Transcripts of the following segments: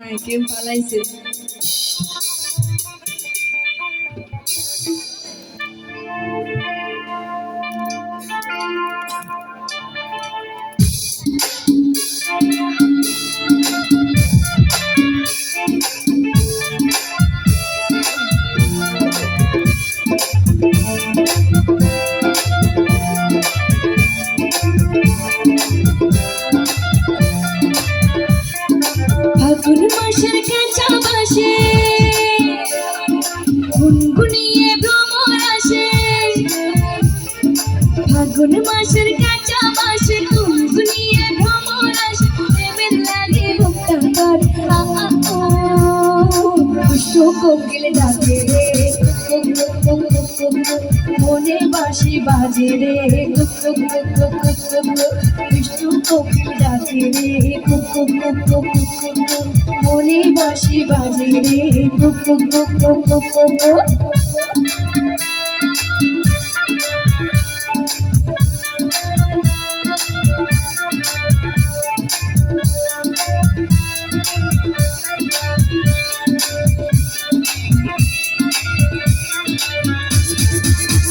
কেউ পালাইছে মাসের কাঁচা বাসে গুনগুনিয়ে ভ্রমর আসে। ফাগুন মাসের কাঁচা বাসে গুনগুনিয়ে ভ্রমর আসে। প্রেমের লাগে ভক্তা কর আ আ ও দুষ্ট কোকিল ডাকে রে। মনে বাঁশি বাজে কোকিল ডাকে রে কুক কুক কুক কুক কুক কুক কুক। মনে বাঁশি বাজে রে।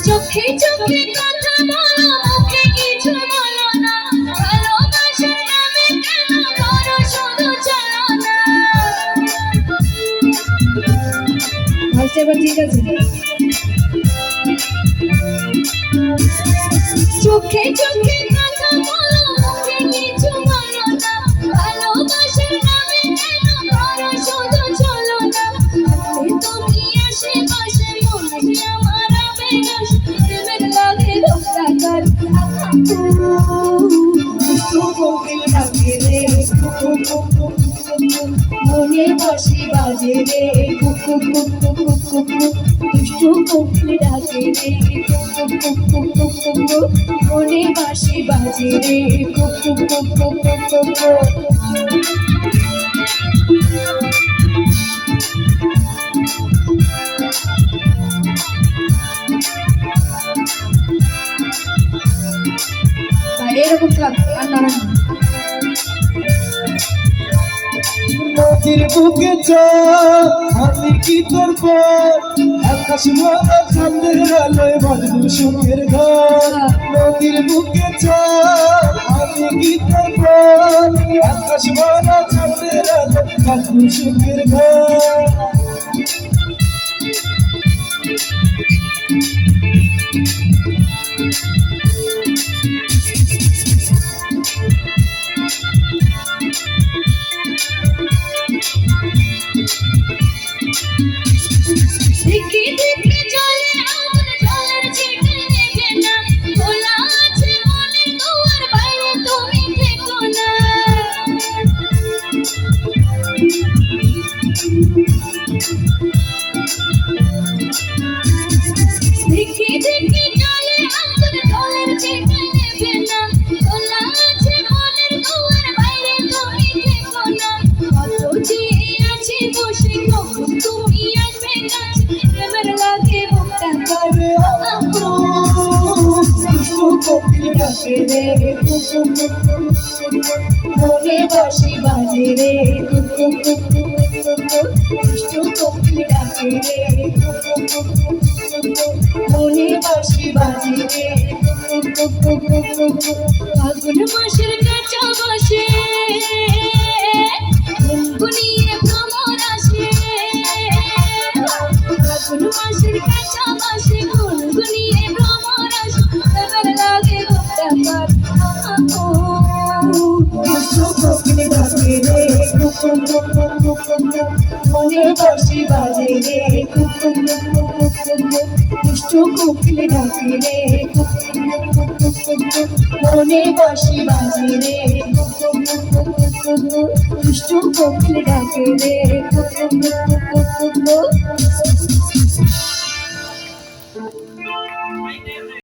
চোখে চোখে চোখে চোখে কথা বলো মুখে কিছু বলো না। ভালোবাসার নামে কেন করো শুধু চলো না। তুমি আশেপাশে মনে আমার আবেগাস প্রেমের লাগে ধোকা কর বাজে রে কুকু কুকু কুকু দুষ্টু কোকিল ডাকে রে কুকু কুকু কুকু মনে বাসি বাজে রে কুকু কুকু কুকু এরকম থাক আর নারায়ণ নদীর বুকে চল আমি কি পর আকাশ মারা চাঁদের আলোয় বাঁধবো সুখের ঘর। নদীর বুকে চল আমি কি পর আকাশ মারা চাঁদের আলোয় বাঁধবো সুখের ঘর। দেখি দেখি ডাকে রে। মনে বসে বাজে রে। দুষ্টু কোকিল ডাকে রে। মনে বসে মাসের কাঁচা বসে। গুনগুনিয়ে মাসের কাঁচা কর দুষ্টু কোকিল ডাকে রে কুকু কুকু কুকু মনে বসে বাজে রে দুষ্টু কোকিল ডাকে রে মনে বসে বাজে রে দুষ্টু কোকিল ডাকে রে